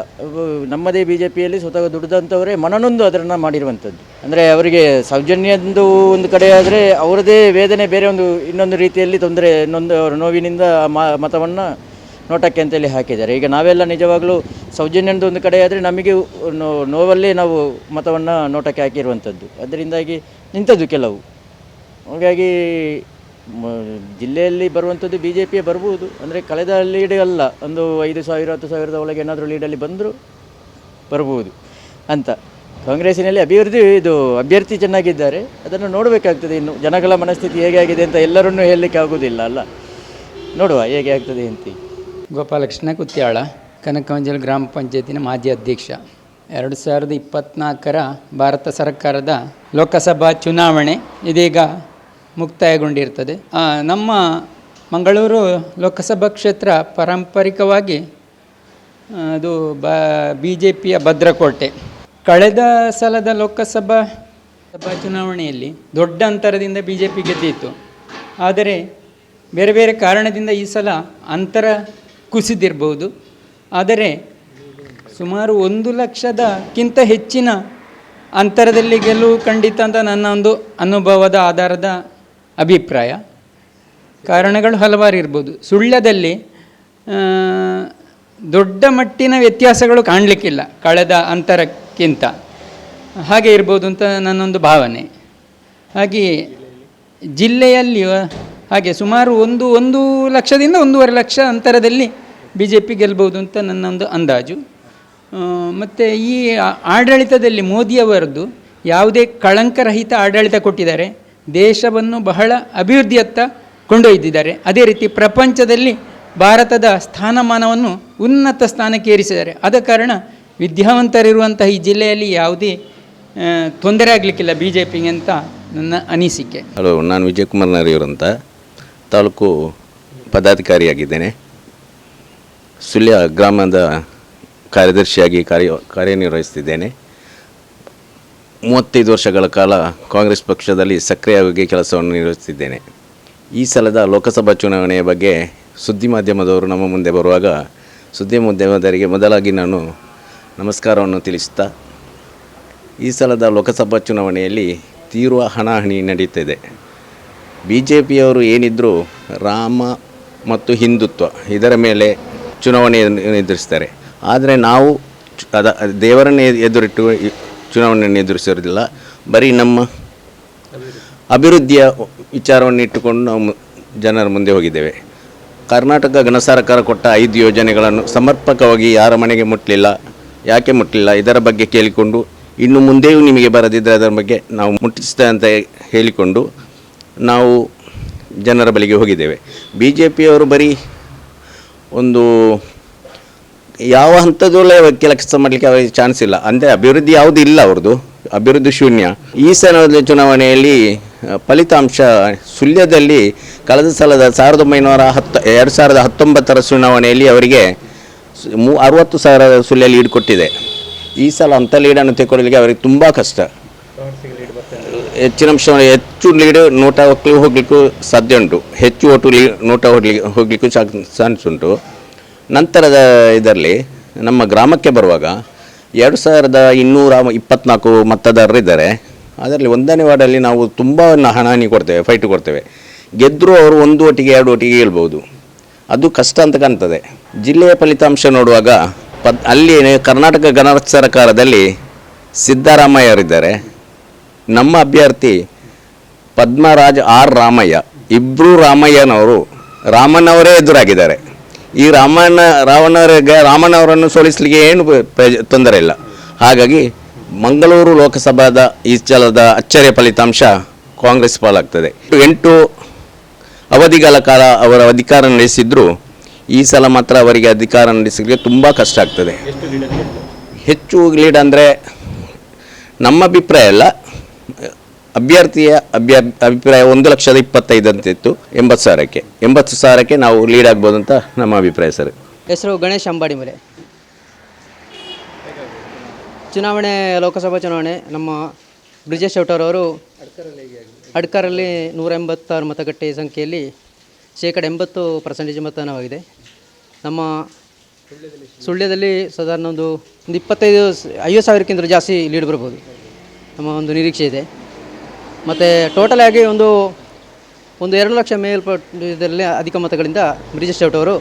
ನಮ್ಮದೇ ಬಿ ಜೆ ಪಿಯಲ್ಲಿ ಸ್ವತಃ ದುಡಿದಂಥವರೇ ಮನನೊಂದು ಅದನ್ನು ಮಾಡಿರುವಂಥದ್ದು. ಅಂದರೆ ಅವರಿಗೆ ಸೌಜನ್ಯದ್ದು ಒಂದು ಕಡೆ ಆದರೆ ಅವರದೇ ವೇದನೆ ಬೇರೆ ಒಂದು ಇನ್ನೊಂದು ರೀತಿಯಲ್ಲಿ ತೊಂದರೆ, ಇನ್ನೊಂದು ಅವರ ನೋವಿನಿಂದ ಮತವನ್ನು ನೋಟಕ್ಕೆ ಅಂತೇಳಿ ಹಾಕಿದ್ದಾರೆ. ಈಗ ನಾವೆಲ್ಲ ನಿಜವಾಗಲೂ ಸೌಜನ್ಯದ ಒಂದು ಕಡೆ ಆದರೆ ನಮಗೆ ನೋವಲ್ಲೇ ನಾವು ಮತವನ್ನು ನೋಟಕ್ಕೆ ಹಾಕಿರುವಂಥದ್ದು. ಅದರಿಂದಾಗಿ ನಿಂತದ್ದು ಕೆಲವು. ಹಾಗಾಗಿ ಜಿಲ್ಲೆಯಲ್ಲಿ ಬರುವಂಥದ್ದು ಬಿ ಜೆ ಪಿಯೇ ಬರ್ಬೋದು. ಅಂದರೆ ಕಳೆದ ಲೀಡ್ ಅಲ್ಲ, ಒಂದು ಐದು ಸಾವಿರ, ಹತ್ತು ಸಾವಿರದ ಒಳಗೆ ಏನಾದರೂ ಲೀಡಲ್ಲಿ ಬಂದರೂ ಬರ್ಬೋದು ಅಂತ. ಕಾಂಗ್ರೆಸ್ಸಿನಲ್ಲಿ ಅಭಿವೃದ್ಧಿ, ಇದು ಅಭ್ಯರ್ಥಿ ಚೆನ್ನಾಗಿದ್ದಾರೆ. ಅದನ್ನು ನೋಡಬೇಕಾಗ್ತದೆ ಇನ್ನು. ಜನಗಳ ಮನಸ್ಥಿತಿ ಹೇಗೆ ಆಗಿದೆ ಅಂತ ಎಲ್ಲರನ್ನೂ ಹೇಳಲಿಕ್ಕೆ ಆಗೋದಿಲ್ಲ ಅಲ್ಲ. ನೋಡುವ ಹೇಗೆ ಆಗ್ತದೆ ಅಂತ. ಗೋಪಾಲಕೃಷ್ಣ ಕುತ್ಯಾಳ ಕನಕವಂಜಲ್ ಗ್ರಾಮ ಪಂಚಾಯತಿನ ಮಾಜಿ ಅಧ್ಯಕ್ಷ. ಎರಡು ಸಾವಿರದ ಇಪ್ಪತ್ತ್ನಾಲ್ಕರ ಭಾರತ ಸರ್ಕಾರದ ಲೋಕಸಭಾ ಚುನಾವಣೆ ಇದೀಗ ಮುಕ್ತಾಯಗೊಂಡಿರ್ತದೆ. ನಮ್ಮ ಮಂಗಳೂರು ಲೋಕಸಭಾ ಕ್ಷೇತ್ರ ಪಾರಂಪರಿಕವಾಗಿ ಅದು ಬ ಬಿ ಜೆ ಪಿಯ ಭದ್ರಕೋಟೆ. ಕಳೆದ ಸಲದ ಲೋಕಸಭಾ ಸಭಾ ಚುನಾವಣೆಯಲ್ಲಿ ದೊಡ್ಡ ಅಂತರದಿಂದ ಬಿ ಜೆ ಪಿ ಗೆದ್ದಿತ್ತು. ಆದರೆ ಬೇರೆ ಬೇರೆ ಕಾರಣದಿಂದ ಈ ಸಲ ಅಂತರ ಕುಸಿದಿರಬಹುದು ಆದರೆ ಸುಮಾರು ಒಂದು ಲಕ್ಷದಕ್ಕಿಂತ ಹೆಚ್ಚಿನ ಅಂತರದಲ್ಲಿ ಗೆಲುವು ಖಂಡಿತ ಅಂತ ನನ್ನ ಒಂದು ಅನುಭವದ ಆಧಾರದ ಅಭಿಪ್ರಾಯ. ಕಾರಣಗಳು ಹಲವಾರು ಇರ್ಬೋದು. ಸುಳ್ಯದಲ್ಲಿ ದೊಡ್ಡ ಮಟ್ಟಿನ ವ್ಯತ್ಯಾಸಗಳು ಕಾಣಲಿಕ್ಕಿಲ್ಲ ಕಳೆದ ಅಂತರಕ್ಕಿಂತ. ಹಾಗೆ ಇರ್ಬೋದು ಅಂತ ನನ್ನೊಂದು ಭಾವನೆ. ಹಾಗೆಯೇ ಜಿಲ್ಲೆಯಲ್ಲಿ ಹಾಗೆ ಸುಮಾರು ಒಂದು ಒಂದು ಲಕ್ಷದಿಂದ ಒಂದೂವರೆ ಲಕ್ಷ ಅಂತರದಲ್ಲಿ ಬಿ ಜೆ ಪಿ ಗೆಲ್ಬೋದು ಅಂತ ನನ್ನೊಂದು ಅಂದಾಜು. ಮತ್ತು ಈ ಆಡಳಿತದಲ್ಲಿ ಮೋದಿಯವರದ್ದು ಯಾವುದೇ ಕಳಂಕರಹಿತ ಆಡಳಿತ ಕೊಟ್ಟಿದ್ದಾರೆ. ದೇಶವನ್ನು ಬಹಳ ಅಭಿವೃದ್ಧಿಯತ್ತ ಕೊಂಡೊಯ್ದಿದ್ದಾರೆ. ಅದೇ ರೀತಿ ಪ್ರಪಂಚದಲ್ಲಿ ಭಾರತದ ಸ್ಥಾನಮಾನವನ್ನು ಉನ್ನತ ಸ್ಥಾನಕ್ಕೆ ಏರಿಸಿದ್ದಾರೆ. ಆದ ಕಾರಣ ವಿದ್ಯಾವಂತರಿರುವಂತಹ ಈ ಜಿಲ್ಲೆಯಲ್ಲಿ ಯಾವುದೇ ತೊಂದರೆ ಆಗಲಿಕ್ಕಿಲ್ಲ ಬಿ ಜೆ ಪಿಗೆ ಅಂತ ನನ್ನ ಅನಿಸಿಕೆ. ಹಲೋ, ನಾನು ವಿಜಯಕುಮಾರ್ ನರಿಯವರಂತ ತಾಲೂಕು ಪದಾಧಿಕಾರಿಯಾಗಿದ್ದೇನೆ. ಸುಳ್ಯ ಗ್ರಾಮದ ಕಾರ್ಯದರ್ಶಿಯಾಗಿ ಕಾರ್ಯ ಕಾರ್ಯನಿರ್ವಹಿಸ್ತಿದ್ದೇನೆ. ಮೂವತ್ತೈದು ವರ್ಷಗಳ ಕಾಲ ಕಾಂಗ್ರೆಸ್ ಪಕ್ಷದಲ್ಲಿ ಸಕ್ರಿಯವಾಗಿ ಕೆಲಸವನ್ನು ನಿರ್ವಹಿಸುತ್ತಿದ್ದೇನೆ. ಈ ಸಲದ ಲೋಕಸಭಾ ಚುನಾವಣೆಯ ಬಗ್ಗೆ ಸುದ್ದಿ ಮಾಧ್ಯಮದವರು ನಮ್ಮ ಮುಂದೆ ಬರುವಾಗ ಸುದ್ದಿ ಮಾಧ್ಯಮದವರಿಗೆ ಮೊದಲಾಗಿ ನಾನು ನಮಸ್ಕಾರವನ್ನು ತಿಳಿಸುತ್ತಾ, ಈ ಸಲದ ಲೋಕಸಭಾ ಚುನಾವಣೆಯಲ್ಲಿ ತೀವ್ರ ಹಣಾಹಣಿ ನಡೆಯುತ್ತಿದೆ. ಬಿ ಜೆ ಪಿಯವರು ಏನಿದ್ದರೂ ರಾಮ ಮತ್ತು ಹಿಂದುತ್ವ ಇದರ ಮೇಲೆ ಚುನಾವಣೆಯನ್ನು ಎದುರಿಸ್ತಾರೆ. ಆದರೆ ನಾವು ಅದ, ದೇವರನ್ನೇ ಎದುರಿಟ್ಟು ಚುನಾವಣೆಯನ್ನು ಎದುರಿಸಿರೋದಿಲ್ಲ ಬರೀ ನಮ್ಮ ಅಭಿವೃದ್ಧಿಯ ವಿಚಾರವನ್ನು ಇಟ್ಟುಕೊಂಡು ನಾವು ಜನರ ಮುಂದೆ ಹೋಗಿದ್ದೇವೆ. ಕರ್ನಾಟಕ ಘನ ಸರ್ಕಾರ ಕೊಟ್ಟ ಐದು ಯೋಜನೆಗಳನ್ನು ಸಮರ್ಪಕವಾಗಿ ಯಾರ ಮನೆಗೆ ಮುಟ್ಟಲಿಲ್ಲ ಯಾಕೆ ಮುಟ್ಟಲಿಲ್ಲ ಇದರ ಬಗ್ಗೆ ಕೇಳಿಕೊಂಡು, ಇನ್ನು ಮುಂದೆಯೂ ನಿಮಗೆ ಬರದಿದ್ದರೆ ಅದರ ಬಗ್ಗೆ ನಾವು ಮುಟ್ಟಿಸ್ತೇವೆ ಅಂತ ಹೇಳಿಕೊಂಡು ನಾವು ಜನರ ಬಳಿಗೆ ಹೋಗಿದ್ದೇವೆ. ಬಿ ಜೆ ಪಿಯವರು ಬರೀ ಒಂದು ಯಾವ ಹಂತದಲ್ಲೇ ಕೆಲಸ ಮಾಡಲಿಕ್ಕೆ ಅವರಿಗೆ ಚಾನ್ಸ್ ಇಲ್ಲ. ಅಂದರೆ ಅಭಿವೃದ್ಧಿ ಯಾವುದು ಇಲ್ಲ ಅವ್ರದ್ದು ಅಭಿವೃದ್ಧಿ ಶೂನ್ಯ. ಈ ಸಲದ ಚುನಾವಣೆಯಲ್ಲಿ ಫಲಿತಾಂಶ ಸುಳ್ಯದಲ್ಲಿ ಕಳೆದ ಸಲದ ಸಾವಿರದ ಒಂಬೈನೂರ ಹತ್ತು, ಎರಡು ಸಾವಿರದ ಹತ್ತೊಂಬತ್ತರ ಚುನಾವಣೆಯಲ್ಲಿ ಅವರಿಗೆ ಮೂ, ಅರವತ್ತು ಸಾವಿರ ಸುಳ್ಯ ಲೀಡ್ ಕೊಟ್ಟಿದೆ. ಈ ಸಲ ಅಂಥ ಲೀಡನ್ನು ತೆಗೊಳ್ಳಲಿಕ್ಕೆ ಅವರಿಗೆ ತುಂಬ ಕಷ್ಟ. ಹೆಚ್ಚಿನ ಅಂಶ ಹೆಚ್ಚು ಲೀಡ್ ನೋಟ ಹೋಗ್ಲಿಕ್ಕೆ ಹೋಗ್ಲಿಕ್ಕೂ ಸಾಧ್ಯ ಉಂಟು. ಹೆಚ್ಚು ಓಟು ಲೀ, ನೋಟ ಹೋಗ್ಲಿಕ್ಕೆ, ಹೋಗ್ಲಿಕ್ಕೂ ಚಾನ್ಸ್ ಉಂಟು. ನಂತರದ ಇದರಲ್ಲಿ ನಮ್ಮ ಗ್ರಾಮಕ್ಕೆ ಬರುವಾಗ ಎರಡು ಸಾವಿರದ ಇನ್ನೂರ ಇಪ್ಪತ್ನಾಲ್ಕು ಮತದಾರರಿದ್ದಾರೆ ಅದರಲ್ಲಿ ಒಂದನೇ ವಾರ್ಡಲ್ಲಿ ನಾವು ತುಂಬ ಹಣಾನಿ ಕೊಡ್ತೇವೆ ಫೈಟ್ ಕೊಡ್ತೇವೆ. ಗೆದ್ದರೂ ಅವರು ಒಂದು ಒಟ್ಟಿಗೆ, ಎರಡು ಒಟ್ಟಿಗೆ ಗೆಲ್ಬೋದು ಅದು ಕಷ್ಟ ಅಂತ ಕಾಣ್ತದೆ. ಜಿಲ್ಲೆಯ ಫಲಿತಾಂಶ ನೋಡುವಾಗ ಪದ್ ಅಲ್ಲಿ ಕರ್ನಾಟಕ ಗಣರಾಜ್ಯ ಸರ್ಕಾರದಲ್ಲಿ ಸಿದ್ದರಾಮಯ್ಯರಿದ್ದಾರೆ. ನಮ್ಮ ಅಭ್ಯರ್ಥಿ ಪದ್ಮರಾಜ್ ಆರ್ ರಾಮಯ್ಯ. ಇಬ್ಬರು ರಾಮಯ್ಯನವರು ರಾಮನವರೇ ಎದುರಾಗಿದ್ದಾರೆ. ಈ ರಾಮಣ್ಣ ರಾವಣರಿಗೆ ರಾಮಣ್ಣವರನ್ನು ಸೋಲಿಸಲಿಕ್ಕೆ ಏನು ತೊಂದರೆ ಇಲ್ಲ. ಹಾಗಾಗಿ ಮಂಗಳೂರು ಲೋಕಸಭಾದ ಈ ಸಲದ ಅಚ್ಚರಿಯ ಫಲಿತಾಂಶ ಕಾಂಗ್ರೆಸ್ ಪಾಲಾಗ್ತದೆ. ಎಂಟು ಅವಧಿಗಳ ಕಾಲ ಅವರ ಅಧಿಕಾರ ನಡೆಸಿದ್ರು. ಈ ಸಲ ಮಾತ್ರ ಅವರಿಗೆ ಅಧಿಕಾರ ನಡೆಸಲಿಕ್ಕೆ ತುಂಬ ಕಷ್ಟ ಆಗ್ತದೆ. ಹೆಚ್ಚು ಲೀಡ್ ಅಂದರೆ ನಮ್ಮ ಅಭಿಪ್ರಾಯ ಅಲ್ಲ ಅಭ್ಯರ್ಥಿಯ ಅಭ್ಯ ಅಭಿಪ್ರಾಯ ಒಂದು ಲಕ್ಷದ ಇಪ್ಪತ್ತೈದು ಅಂತ ಇತ್ತು. ಎಂಬತ್ತು ಸಾವಿರಕ್ಕೆ. ಎಂಬತ್ತು ಸಾವಿರಕ್ಕೆ ನಾವು ಲೀಡ್ ಆಗ್ಬೋದು ಅಂತ ನಮ್ಮ ಅಭಿಪ್ರಾಯ ಸರ್. ಹೆಸರು ಗಣೇಶ್ ಅಂಬಾಡಿ ಮೇಲೆ. ಚುನಾವಣೆ, ಲೋಕಸಭಾ ಚುನಾವಣೆ, ನಮ್ಮ ಬ್ರಿಜೇಶ್ ಶೆಟ್ಟರ್ ಅಡ್ಕರಲ್ಲಿ ನೂರ ಎಂಬತ್ತಾರು ಮತಗಟ್ಟೆ ಸಂಖ್ಯೆಯಲ್ಲಿ ಶೇಕಡ ಎಂಬತ್ತು ಪರ್ಸೆಂಟೇಜ್ ಮತದಾನವಾಗಿದೆ. ನಮ್ಮ ಸುಳ್ಯದಲ್ಲಿ ಸಾಧಾರಣ ಒಂದು ಒಂದು ಇಪ್ಪತ್ತೈದು, ಐವತ್ತು ಸಾವಿರಕ್ಕಿಂತ ಜಾಸ್ತಿ ಲೀಡ್ ಬರ್ಬೋದು. ನಮ್ಮ ಒಂದು ನಿರೀಕ್ಷೆ ಇದೆ. ಮತ್ತು ಟೋಟಲ್ ಆಗಿ ಒಂದು ಒಂದು ಎರಡು ಲಕ್ಷ ಮೇಲ್ಪಟ್ಟು ಇದರಲ್ಲಿ ಅಧಿಕ ಮತಗಳಿಂದ ಬ್ರಿಜೇಶ್ ಚೌಟ್ ಅವರು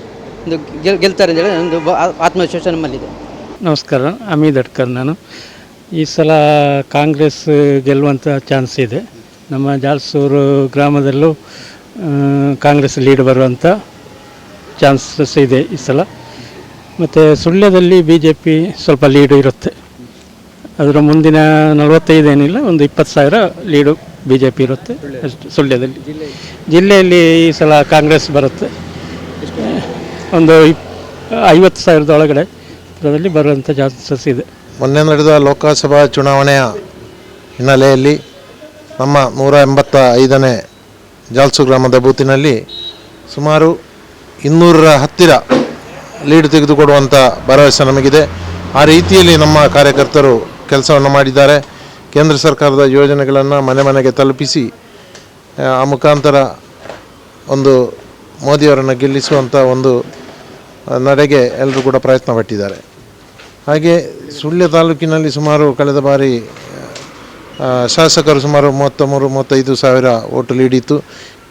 ಒಂದು ಗೆಲ್, ಗೆಲ್ತಾರೆ ಅಂತೇಳಿ ಒಂದು ಆತ್ಮವಿಶ್ವಾಸ ನಮ್ಮಲ್ಲಿದೆ. ನಮಸ್ಕಾರ, ಅಮಿತ್ ಅಡ್ಕರ್ ನಾನು. ಈ ಸಲ ಕಾಂಗ್ರೆಸ್ ಗೆಲ್ಲುವಂಥ ಚಾನ್ಸ್ ಇದೆ. ನಮ್ಮ ಜಾಲ್ಸೂರು ಗ್ರಾಮದಲ್ಲೂ ಕಾಂಗ್ರೆಸ್ ಲೀಡ್ ಬರುವಂಥ ಚಾನ್ಸಸ್ ಇದೆ ಈ ಸಲ. ಮತ್ತು ಸುಳ್ಯದಲ್ಲಿ ಬಿ ಜೆ ಪಿ ಸ್ವಲ್ಪ ಲೀಡು ಇರುತ್ತೆ. ಅದರ ಮುಂದಿನ ನಲವತ್ತೈದು ಏನಿಲ್ಲ, ಒಂದು ಇಪ್ಪತ್ತು ಸಾವಿರ ಲೀಡು ಬಿ ಜೆ ಪಿ ಇರುತ್ತೆ ಅಷ್ಟು ಸುಳ್ಯದಲ್ಲಿ ಜಿಲ್ಲೆಯಲ್ಲಿ ಈ ಸಲ ಕಾಂಗ್ರೆಸ್ ಬರುತ್ತೆ. ಒಂದು ಇಪ್ ಐವತ್ತು ಸಾವಿರದ ಒಳಗಡೆ ಅದರಲ್ಲಿ ಬರುವಂಥ ಚಾನ್ಸಸ್ ಇದೆ. ಮೊನ್ನೆ ನಡೆದ ಲೋಕಸಭಾ ಚುನಾವಣೆಯ ಹಿನ್ನೆಲೆಯಲ್ಲಿ ನಮ್ಮ ನೂರ ಎಂಬತ್ತ ಐದನೇ ಜಾಲ್ಸು ಗ್ರಾಮದ ಬೂತಿನಲ್ಲಿ ಸುಮಾರು ಇನ್ನೂರರ ಹತ್ತಿರ ಲೀಡ್ ತೆಗೆದುಕೊಡುವಂಥ ಭರವಸೆ ನಮಗಿದೆ. ಆ ರೀತಿಯಲ್ಲಿ ನಮ್ಮ ಕಾರ್ಯಕರ್ತರು ಕೆಲಸವನ್ನು ಮಾಡಿದ್ದಾರೆ. ಕೇಂದ್ರ ಸರ್ಕಾರದ ಯೋಜನೆಗಳನ್ನು ಮನೆ ಮನೆಗೆ ತಲುಪಿಸಿ ಆ, ಮುಖಾಂತರ ಒಂದು ಮೋದಿಯವರನ್ನು ಗೆಲ್ಲಿಸುವಂಥ ಒಂದು ನಡೆಗೆ ಎಲ್ಲರೂ ಕೂಡ ಪ್ರಯತ್ನ ಪಟ್ಟಿದ್ದಾರೆ. ಹಾಗೆ ಸುಳ್ಯ ತಾಲೂಕಿನಲ್ಲಿ ಸುಮಾರು ಕಳೆದ ಬಾರಿ ಶಾಸಕರು ಸುಮಾರು ಮೂವತ್ತ ಮೂರು ಮೂವತ್ತೈದು ಸಾವಿರ ಓಟು ಲೀಡಿತ್ತು.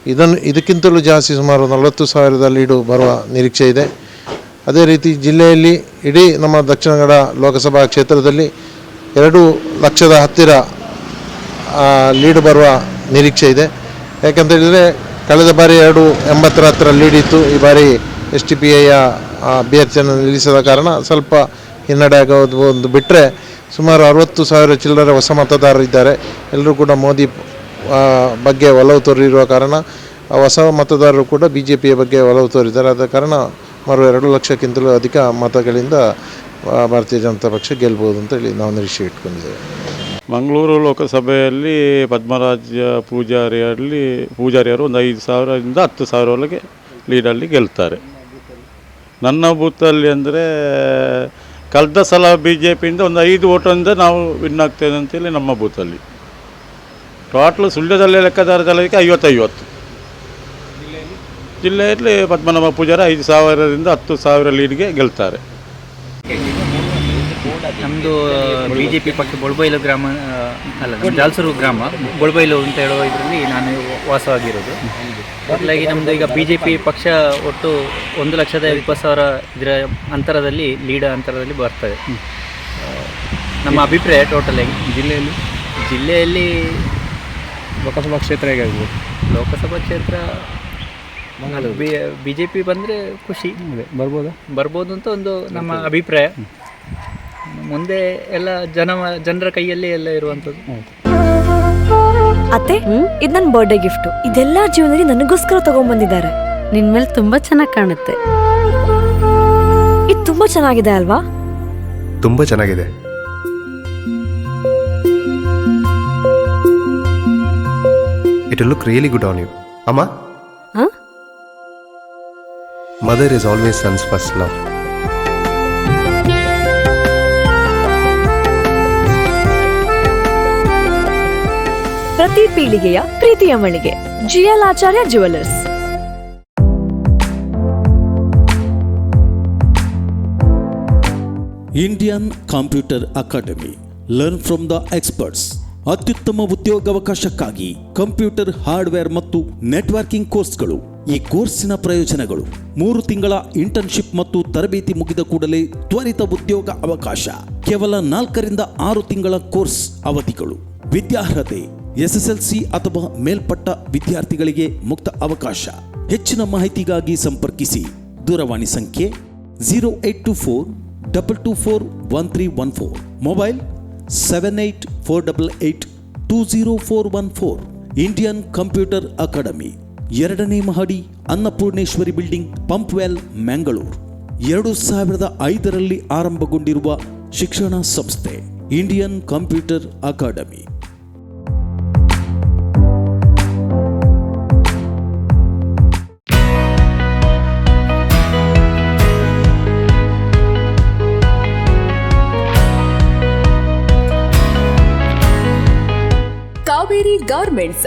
ಇದನ್ನು ಇದಕ್ಕಿಂತಲೂ ಜಾಸ್ತಿ ಸುಮಾರು ನಲವತ್ತು ಸಾವಿರದ ಲೀಡು ಬರುವ ನಿರೀಕ್ಷೆ ಇದೆ. ಅದೇ ರೀತಿ ಜಿಲ್ಲೆಯಲ್ಲಿ ಇಡೀ ನಮ್ಮ ದಕ್ಷಿಣ ಕನ್ನಡ ಲೋಕಸಭಾ ಕ್ಷೇತ್ರದಲ್ಲಿ ಎರಡು ಲಕ್ಷದ ಹತ್ತಿರ ಲೀಡ್ ಬರುವ ನಿರೀಕ್ಷೆ ಇದೆ. ಯಾಕಂತ ಹೇಳಿದರೆ ಕಳೆದ ಬಾರಿ ಎರಡು ಎಂಬತ್ತರ ಹತ್ತಿರ ಲೀಡ್ ಇತ್ತು. ಈ ಬಾರಿ ಎಸ್ ಟಿ ಪಿ ಐಯ ಅಭ್ಯರ್ಥಿಯನ್ನು ನಿಲ್ಲಿಸದ ಕಾರಣ ಸ್ವಲ್ಪ ಹಿನ್ನಡೆ ಆಗೋದು ಒಂದು ಬಿಟ್ಟರೆ ಸುಮಾರು ಅರವತ್ತು ಸಾವಿರ ಚಿಲ್ಲರೆ ಹೊಸ ಮತದಾರರಿದ್ದಾರೆ ಎಲ್ಲರೂ ಕೂಡ ಮೋದಿ ಬಗ್ಗೆ ಒಲವು ತೋರಿರುವ ಕಾರಣ ಹೊಸ ಮತದಾರರು ಕೂಡ ಬಿ ಜೆ ಪಿಯ ಬಗ್ಗೆ ಒಲವು ತೋರಿದ್ದಾರೆ. ಆದ ಕಾರಣ ಮರು ಎರಡು ಲಕ್ಷಕ್ಕಿಂತಲೂ ಅಧಿಕ ಮತಗಳಿಂದ ಭಾರತೀಯ ಜನತಾ ಪಕ್ಷ ಗೆಲ್ಬೋದು ಅಂತ ಹೇಳಿ ನಾವು ನಿರೀಕ್ಷೆ ಇಟ್ಕೊಂಡಿದ್ದೇವೆ. ಮಂಗಳೂರು ಲೋಕಸಭೆಯಲ್ಲಿ ಪದ್ಮರಾಜ ಪೂಜಾರಿಯಲ್ಲಿ ಪೂಜಾರಿಯರು ಒಂದು ಐದು ಸಾವಿರದಿಂದ ಹತ್ತು ಸಾವಿರ ಒಳಗೆ ಲೀಡಲ್ಲಿ ಗೆಲ್ತಾರೆ. ನನ್ನ ಬೂತಲ್ಲಿ ಅಂದರೆ ಕಳೆದ ಸಲ ಬಿ ಜೆ ಪಿಯಿಂದ ಒಂದು ಐದು ಓಟಿಂದ ನಾವು ವಿನ್ ಆಗ್ತೇವೆ ಅಂತೇಳಿ ನಮ್ಮ ಬೂತಲ್ಲಿ. ಟೋಟ್ಲು ಸುಳ್ಯದಲ್ಲಿ ಲೆಕ್ಕದಾರದಲ್ಲಕ್ಕೆ ಐವತ್ತೈವತ್ತು. ಐವತ್ತು ಜಿಲ್ಲೆಯಲ್ಲಿ ಪದ್ಮನಾಭ ಪೂಜಾರಿ ಐದು ಸಾವಿರದಿಂದ ಹತ್ತು ಸಾವಿರ ಲೀಡ್ಗೆ ಗೆಲ್ತಾರೆ. ನಮ್ಮದು ಬಿ ಜೆ ಪಿ ಪಕ್ಷ ಬೊಳ್ಬೈಲು ಗ್ರಾಮ ಅಲ್ಲ ನಮ್ಮ ಜಾಲ್ಸೂರು ಗ್ರಾಮ. ಬೊಳ್ಬೈಲು ಅಂತ ಹೇಳುವ ಇದರಲ್ಲಿ ನಾನು ವಾಸವಾಗಿರೋದು. ಹಾಗಾಗಿ ನಮ್ಮದು ಈಗ ಬಿ ಜೆ ಪಿ ಪಕ್ಷ ಒಟ್ಟು ಒಂದು ಲಕ್ಷದ ಇಪ್ಪತ್ತು ಸಾವಿರ ಇದರ ಅಂತರದಲ್ಲಿ ಲೀಡ ಅಂತರದಲ್ಲಿ ಬರ್ತದೆ ನಮ್ಮ ಅಭಿಪ್ರಾಯ ಟೋಟಲ್ ಆಗಿ. ಜಿಲ್ಲೆಯಲ್ಲಿ? ಜಿಲ್ಲೆಯಲ್ಲಿ ಲೋಕಸಭಾ ಕ್ಷೇತ್ರ ಹೇಗಾಗ್ಬೋದು? ಲೋಕಸಭಾ ಕ್ಷೇತ್ರ ಬಿ ಜೆ ಪಿ ಬಂದರೆ ಖುಷಿ. ಬರ್ಬೋದಾ? ಬರ್ಬೋದು ಅಂತ ಒಂದು ನಮ್ಮ ಅಭಿಪ್ರಾಯ. ಮುಂದೆ ಎಲ್ಲ ಜನ ಜನರ ಕೈಯಲ್ಲಿ ಎಲ್ಲ ಇರುವಂಥದ್ದು. ಅತ್ತೆ ಇದು ನನ್ನ ಬರ್ಡೇ ಗಿಫ್ಟು ಇದೆಲ್ಲ ಜೀವನದಲ್ಲಿ ನನಗೋಸ್ಕರ ತಗೊಂಡ್ಬಂದಿದ್ದಾರೆ ನಿನ್ ಮೇಲೆ ತುಂಬಾ ಚೆನ್ನಾಗಿ ಕಾಣುತ್ತೆ. ಇದು ತುಂಬಾ ಚೆನ್ನಾಗಿದೆ ಅಲ್ವಾ? ತುಂಬ ಚೆನ್ನಾಗಿದೆ. It look really good on you ಅಮ್ಮ? Mother is always sons first love ಪ್ರತಿ ಪೀಳಿಗೆಯ ಪ್ರೀತಿಯ ಮಳಿಗೆ. GL Acharya jewellers Indian computer academy learn from the experts ಅತ್ಯುತ್ತಮ ಉದ್ಯೋಗಾವಕಾಶಕ್ಕಾಗಿ ಕಂಪ್ಯೂಟರ್ ಹಾರ್ಡ್ವೇರ್ ಮತ್ತು ನೆಟ್ವರ್ಕಿಂಗ್ ಕೋರ್ಸ್ಗಳು. ಈ ಕೋರ್ಸಿನ ಪ್ರಯೋಜನಗಳು ಮೂರು ತಿಂಗಳ ಇಂಟರ್ನ್ಶಿಪ್ ಮತ್ತು ತರಬೇತಿ ಮುಗಿದ ಕೂಡಲೇ ತ್ವರಿತ ಉದ್ಯೋಗ ಅವಕಾಶ. ಕೇವಲ ನಾಲ್ಕರಿಂದ ಆರು ತಿಂಗಳ ಕೋರ್ಸ್ ಅವಧಿಗಳು. ವಿದ್ಯಾರ್ಹತೆ, ಎಸ್ಎಸ್ಎಲ್ಸಿ ಅಥವಾ ಮೇಲ್ಪಟ್ಟ ವಿದ್ಯಾರ್ಥಿಗಳಿಗೆ ಮುಕ್ತ ಅವಕಾಶ. ಹೆಚ್ಚಿನ ಮಾಹಿತಿಗಾಗಿ ಸಂಪರ್ಕಿಸಿ. ದೂರವಾಣಿ ಸಂಖ್ಯೆ zero eight two four double two four one three one four mobile seven eight four double eight two zero four one four Indian computer academy. ಎರಡನೇ ಮಹಡಿ ಅನ್ನಪೂರ್ಣೇಶ್ವರಿ ಬಿಲ್ಡಿಂಗ್, ಪಂಪ್ವೆಲ್ ಮ್ಯಾಂಗಳೂರು ಎರಡು ಸಾವಿರದ ಐದರಲ್ಲಿ ಆರಂಭಗೊಂಡಿರುವ ಶಿಕ್ಷಣ ಸಂಸ್ಥೆ, Indian computer academy. Kaveri garments